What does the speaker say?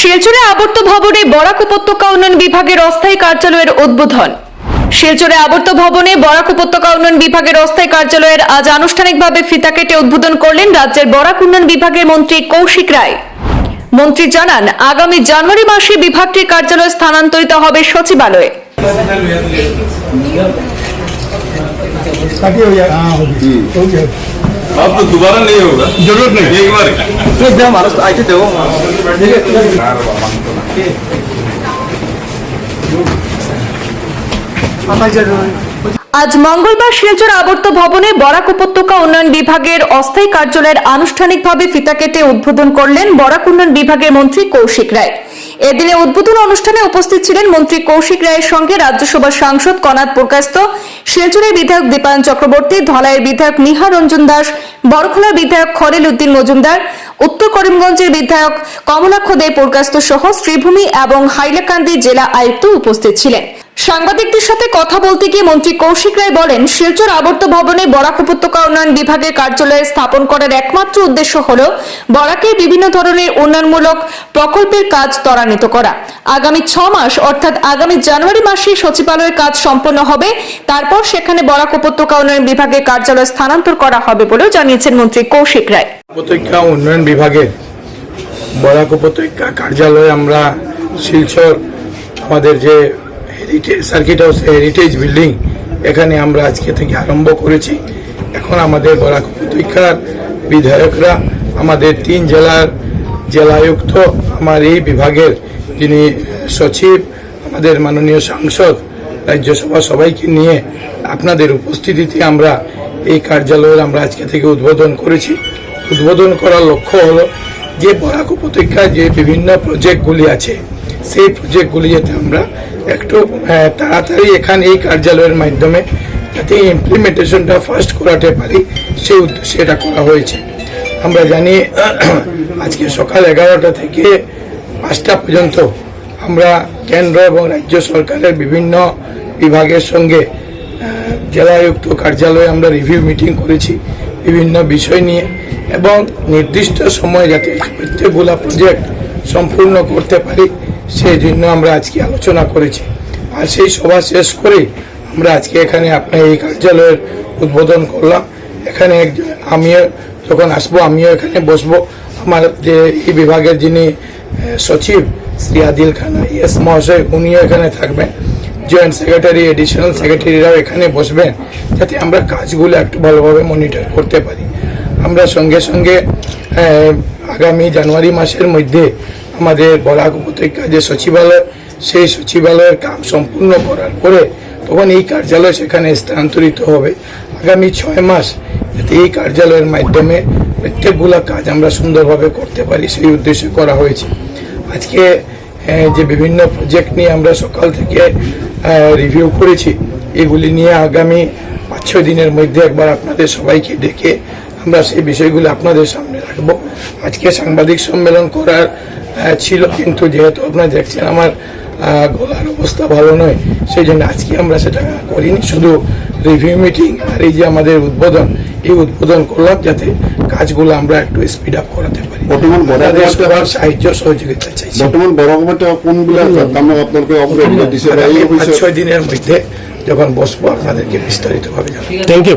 শিলচরে আবর্ত ভবনে বরাক উপত্যকা উন্নয়ন বিভাগের অস্থায়ী কার্যালয়ের উদ্বোধন। শিলচরে আবর্ত ভবনে বরাক উপত্যকা উন্নয়ন বিভাগের অস্থায়ী কার্যালয়ের আজ আনুষ্ঠানিকভাবে ফিতা কেটে উদ্বোধন করলেন রাজ্যের বরাক উন্নয়ন বিভাগের মন্ত্রী কৌশিক রায়। মন্ত্রী জানান আগামী জানুয়ারি মাসে বিভাগটির কার্যালয় স্থানান্তরিত হবে সচিবালয়ে। ताकि हो जाए हाँ होगी हो गया अब तो दोबारा नहीं होगा जरूरत नहीं एक बार एकदम हमारा आइए दो আজ মঙ্গলবার শিলচর আবর্ত ভবনে বরাক উপত্যকা উন্নয়ন বিভাগের অস্থায়ী কার্যালয়ের আনুষ্ঠানিকভাবে ফিতা কেটে উদ্বোধন করলেন বরাক উন্নয়ন বিভাগের মন্ত্রী কৌশিক রায় এদিনে উদ্বোধন অনুষ্ঠানে উপস্থিত ছিলেন মন্ত্রী কৌশিক রায়ের সঙ্গে রাজ্যসভার সাংসদ কনাদ প্রকাস্ত শিলচরের বিধায়ক দীপায়ন চক্রবর্তী ধলাইয়ের বিধায়ক নিহার রঞ্জন দাস বরখোলা বিধায়ক খরেল উদ্দিন মজুমদার, উত্তর করিমগঞ্জের বিধায়ক কমলাক্ষ দে সহ শ্রীভূমি এবং হাইলাকান্দি জেলা আয়ুক্ত উপস্থিত ছিলেন। সাংবাদিকদের সাথে কথা বলতে গিয়ে মন্ত্রী কৌশিক রায় বলেন, শিলচর আবর্ত ভবনে বরাক উপত্যকা উন্নয়ন বিভাগের কার্যালয়ে স্থাপন করার একমাত্র উদ্দেশ্য হল বরাকের বিভিন্ন ধরনের উন্নয়নমূলক প্রকল্পের কাজ ত্বরান্বিত করা। আগামী ছ মাস, অর্থাৎ আগামী জানুয়ারি মাসে সচিবালয়ের কাজ সম্পন্ন হবে। তারপর সেখানে বরাক উপত্যকা উন্নয়ন বিভাগের কার্যালয় স্থানান্তর করা হবে বলেও জানিয়েছেন মন্ত্রী কৌশিক রায়। উপত্যকা উন্নয়ন বিভাগের বরাক উপত্যকা কার্যালয়ে আমরা শিলচর, আমাদের যে সার্কিট হাউস হেরিটেজ বিল্ডিং এখানে আমরা আজকে থেকে আরম্ভ করেছি। এখন আমাদের বরাক উপত্যকার বিধায়করা, আমাদের তিন জেলার জেলায়ুক্ত, আমার এই বিভাগের যিনি সচিব, আমাদের মাননীয় সাংসদ, রাজ্যসভা সবাইকে নিয়ে আপনাদের উপস্থিতিতে আমরা এই কার্যালয়ের আমরা আজকে থেকে উদ্বোধন করেছি। উদ্বোধন করার লক্ষ্য হলো যে বরাক উপত্যকায় যে বিভিন্ন প্রজেক্টগুলি আছে সেই প্রজেক্টগুলি যাতে আমরা একটু তাড়াতাড়ি এখানে এই কার্যালয়ের মাধ্যমে যাতে ইমপ্লিমেন্টেশনটা ফার্স্ট করাতে পারি, সেই উদ্দেশ্যে এটা করা হয়েছে। আমরা জানি, আজকে সকাল এগারোটা থেকে পাঁচটা পর্যন্ত আমরা কেন্দ্র এবং রাজ্য সরকারের বিভিন্ন বিভাগের সঙ্গে জেলায়ুক্ত কার্যালয়ে আমরা রিভিউ মিটিং করেছি বিভিন্ন বিষয় নিয়ে এবং নির্দিষ্ট সময় যাতে প্রত্যেকগুলা প্রজেক্ট সম্পূর্ণ করতে পারি। সেই জন্য আমরা আজকে আলোচনা করেছি। আর সেই সভা শেষ করে আমরা আজকে এখানে আপনার এই কার্যালয়ের উদ্বোধন করলাম। এখানে একজন আমিও যখন আসব, আমিও এখানে বসবো। আমার যে এই বিভাগের যিনি সচিব, শ্রী আদিল খান এস মহাশয়, উনিও এখানে থাকবেন। জয়েন্ট সেক্রেটারি, এডিশনাল সেক্রেটারিরাও এখানে বসবেন, যাতে আমরা কাজগুলো একটু ভালোভাবে মনিটর করতে পারি। আমরা সঙ্গে সঙ্গে আগামী জানুয়ারি মাসের মধ্যে আমাদের বরাক উপত্যকা যে সচিবালয়, সেই সচিবালয়ের কাম সম্পূর্ণ করার পরে তখন এই কার্যালয় সেখানে স্থানান্তরিত হবে। আগামী ছয় মাস যাতে এই কার্যালয়ের মাধ্যমে প্রত্যেকগুলো কাজ আমরা সুন্দরভাবে করতে পারি, সেই উদ্দেশ্যে করা হয়েছে। আজকে যে বিভিন্ন প্রজেক্ট নিয়ে আমরা সকাল থেকে রিভিউ করেছি, এগুলি নিয়ে আগামী পাঁচ ছয় দিনের মধ্যে একবার আপনাদের সবাইকে ডেকে আমরা সেই বিষয়গুলো আপনাদের সামনে রাখব। আজকে সাংবাদিক সম্মেলন করার ছিল কিন্তু যেহেতু আপনারা দেখছেন আমার গলার অবস্থা ভালো নয় সেই জন্য আজকে আমরা সেটা করিনি। শুধু রিভিউ মিটিং আর এই যে আমাদের উদ্বোধন এই উদ্বোধন করলাম যাতে কাজগুলো আমরা একটু স্পিড আপ করাতে পারি। বর্তমান বড় সাহায্য সহযোগিতা চাইছি। বর্তমান বড় কোনগুলো দিছে এই বিষয়ে ছয় দিনের মধ্যে যখন বসবো আপনাদেরকে বিস্তারিতভাবে জানাব। Thank you